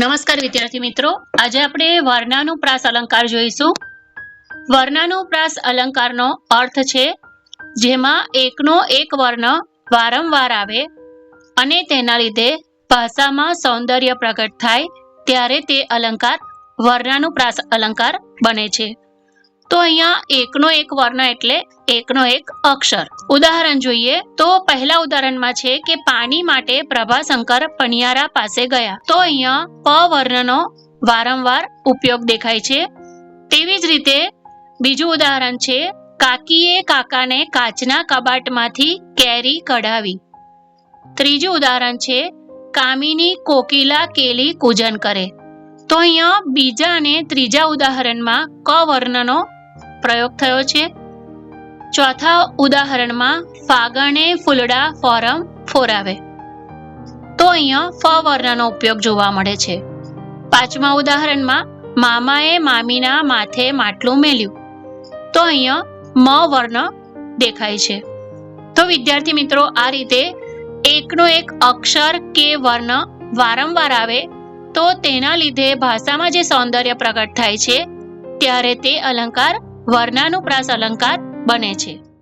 નમસ્કાર વિદ્યાર્થી મિત્રો. આજે આપણે વર્ણાનુપ્રાસ અલંકાર જોઈશું. વર્ણાનુપ્રાસ અલંકારનો અર્થ છે, જેમાં એકનો એક વર્ણ વારંવાર આવે અને તેના લીધે ભાષામાં સૌંદર્ય પ્રગટ થાય, ત્યારે તે અલંકાર વર્ણાનુપ્રાસ અલંકાર બને છે. તો અહીંયા એકનો એક વર્ણ એટલે એકનો એક અક્ષર. ઉદાહરણ જોઈએ તો પહેલા ઉદાહરણમાં છે કે પાણી માટે પ્રભાશંકર પણિયારા પાસે ગયા. તો અહીંયા પ વર્ણનો વારંવાર ઉપયોગ દેખાય છે. તેવી જ રીતે બીજું ઉદાહરણ છે, કાકીએ કાકાને કાચના કબાટમાંથી કેરી કઢાવી. ત્રીજું ઉદાહરણ છે, કામિની કોકિલા કેલી કૂજન કરે. તો અહીંયા બીજા અને ત્રીજા ઉદાહરણમાં ક વર્ણનો પ્રયોગ થયો છે. ચોથા ઉદાહરણમાં ફાગણે ફૂલડા ફોરમ ફોરાવે. તો અહીંયા ફ વર્ણનો ઉપયોગ જોવા મળે છે. પાંચમા ઉદાહરણમાં મામાએ મામીના માથે માટલું મેલ્યું. તો અહીંયા મ વર્ણ દેખાય છે. તો વિદ્યાર્થી મિત્રો, આ રીતે એકનો એક અક્ષર કે વર્ણ વારંવાર આવે, તો તેના લીધે ભાષામાં જે સૌંદર્ય પ્રગટ થાય છે, ત્યારે તે અલંકાર વર્ણાનુપ્રાસ અલંકાર બને છે.